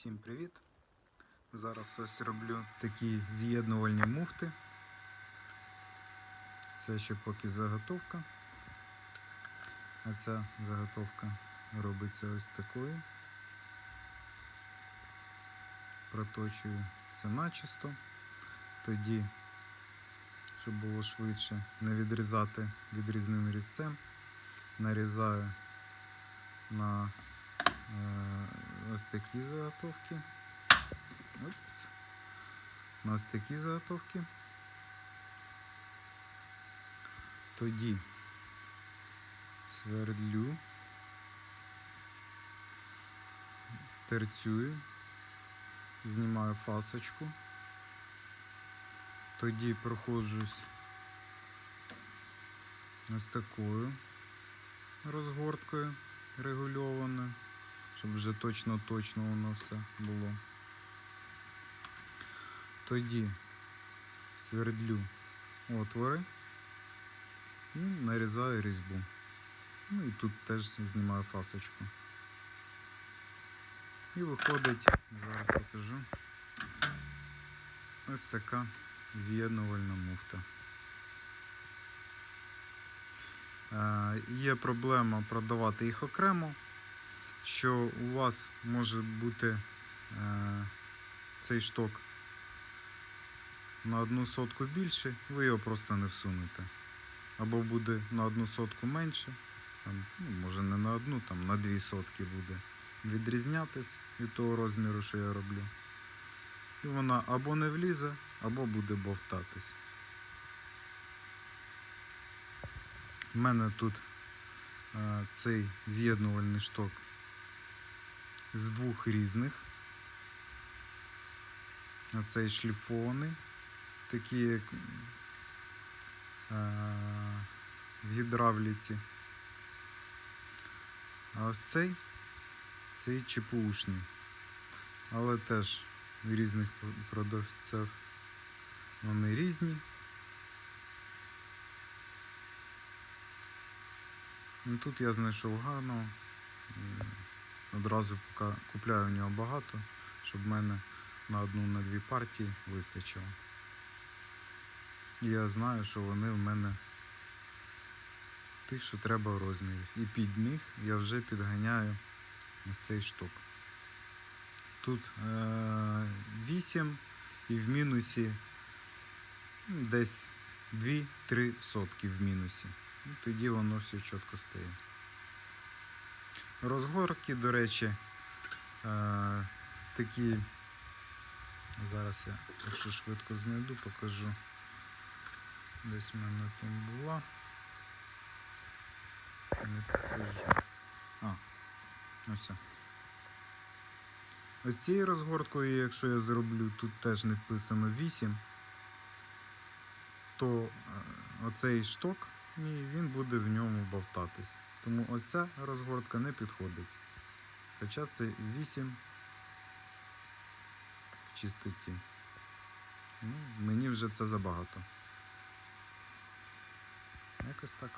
Всім привіт! Зараз ось роблю такі з'єднувальні муфти. Це ще поки заготовка. А ця заготовка робиться ось такою. Проточую це начисто. Тоді, щоб було швидше, не відрізати відрізним різцем, нарізаю на е, ось такі заготовки. Опс. На ось такі заготовки. Тоді свердлю, терцюю, знімаю фасочку. Тоді проходжусь ось такою розгорткою регульованою, щоб вже точно-точно воно все було. Тоді свердлю отвори і нарізаю різьбу. Ну і тут теж знімаю фасочку. І виходить, зараз покажу, ось така з'єднувальна муфта. Е, Є проблема продавати їх окремо, що у вас може бути е, цей шток на одну сотку більше, ви його просто не всунете. Або буде на одну сотку менше, там, ну, може не на одну, там на дві сотки буде відрізнятись від того розміру, що я роблю. І вона або не влізе, або буде бовтатись. У мене тут е, цей з'єднувальний шток з двох різних. Оцей шліфований, такий як е, в гідравліці. А ось цей цей ЧПУшний. Але теж в різних продавців вони різні. Ну, тут я знайшов гарного. Одразу поки купляю в нього багато, щоб в мене на одну на дві партії вистачило. І я знаю, що вони в мене тих, що треба розмірів. І під них я вже підганяю ось цей шток. Тут е- 8 і в мінусі ну, десь 2-3 сотки в мінусі. І тоді воно все чітко стає. Розгорки, до речі, е- такі. Зараз я, якщо швидко знайду, покажу. Десь в мене там була. Не покажу. А, ось. Ось цією розгорткою, якщо я зроблю, тут теж написано 8, то е, оцей шток він буде в ньому бовтатись. Тому оця розгортка не підходить. Хоча це 8 в чистоті. Ну, мені вже це забагато. Якось так.